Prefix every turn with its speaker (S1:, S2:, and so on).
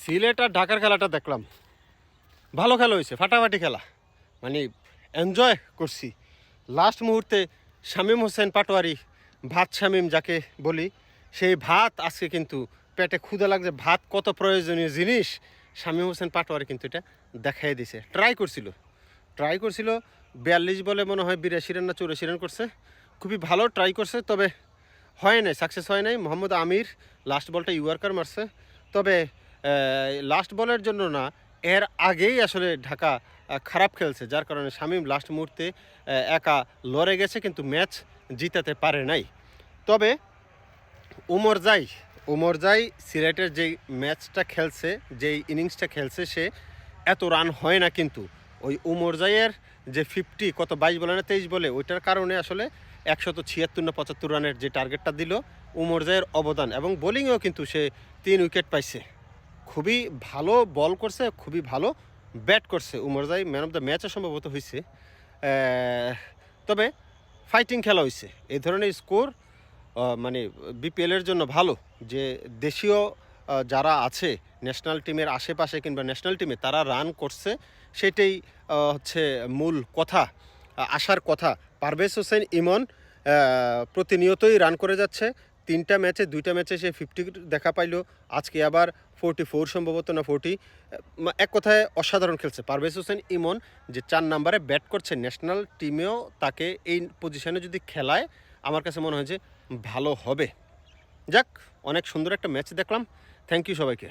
S1: সিলেট আর ঢাকার খেলাটা দেখলাম। ভালো খেলা হয়েছে, ফাটাফাটি খেলা। মানে এনজয় করছি। লাস্ট মুহূর্তে শামীম হোসেন পাটোয়ারি, ভাত শামীম যাকে বলি, সেই ভাত আজকে কিন্তু পেটে ক্ষুদা লাগছে। ভাত কত প্রয়োজনীয় জিনিস? শামীম হোসেন পাটোয়ারি কিন্তু এটা দেখাই দিছে। ট্রাই করছিল। ট্রাই করছিল, বিয়াল্লিশ বলে মনে হয় বিরাশি রান না চৌরাশি রান করছে। খুবই ভালো ট্রাই করছে, তবে হয় নাই সাকসেস হয় নাই। মোহাম্মদ আমির লাস্ট বলটা ইউয়ার্কার মারছে। তবে লাস্ট বলের জন্য না, এর আগেই আসলে ঢাকা খারাপ খেলছে, যার কারণে শামীম লাস্ট মুহূর্তে একা লড়ে গেছে, কিন্তু ম্যাচ জিতাতে পারে নাই। তবে উমর যাই উমর সিলেটের যেই ম্যাচটা খেলছে, যেই ইনিংসটা খেলছে, সে এত রান হয় না কিন্তু। ওই উমর জাইয়ের যে ফিফটি কত বাইশ বলে না তেইশ বলে, ওইটার কারণে আসলে একশত ছিয়াত্তর না পঁচাত্তর রানের যে টার্গেটটা দিল, উমর জাইয়ের অবদান এবং বোলিংয়েও কিন্তু সে তিন উইকেট পাইছে। খুবই ভালো বল করছে, খুবই ভালো ব্যাট করছে উমর জাই। ম্যান অফ দ্য ম্যাচও সম্ভবত হয়েছে তবে ফাইটিং খেলা হয়েছে এই ধরনের স্কোর মানে বিপিএলের জন্য ভালো। যে দেশীয় যারা আছে ন্যাশনাল টিমের আশেপাশে কিংবা ন্যাশনাল টিমে তারা রান করছে, সেটাই হচ্ছে মূল কথা আসার কথা। পারভেজ হোসেন ইমন প্রতিনিয়তই রান করে যাচ্ছে। তিনটা ম্যাচে, দুইটা ম্যাচে সে ফিফটি দেখা পাইলো। আজকে আবার ফোরটি ফোর সম্ভবত না ফোরটি এক কথায় অসাধারণ খেলছে। পারভেজ হোসেন ইমন যে চার নাম্বারে ব্যাট করছে ন্যাশনাল টিমেও তাকে এই পজিশনে যদি খেলায়, আমার কাছে মনে হয় যে ভালো হবে। যাক, অনেক সুন্দর একটা ম্যাচ দেখলাম। থ্যাংক ইউ সবাইকে।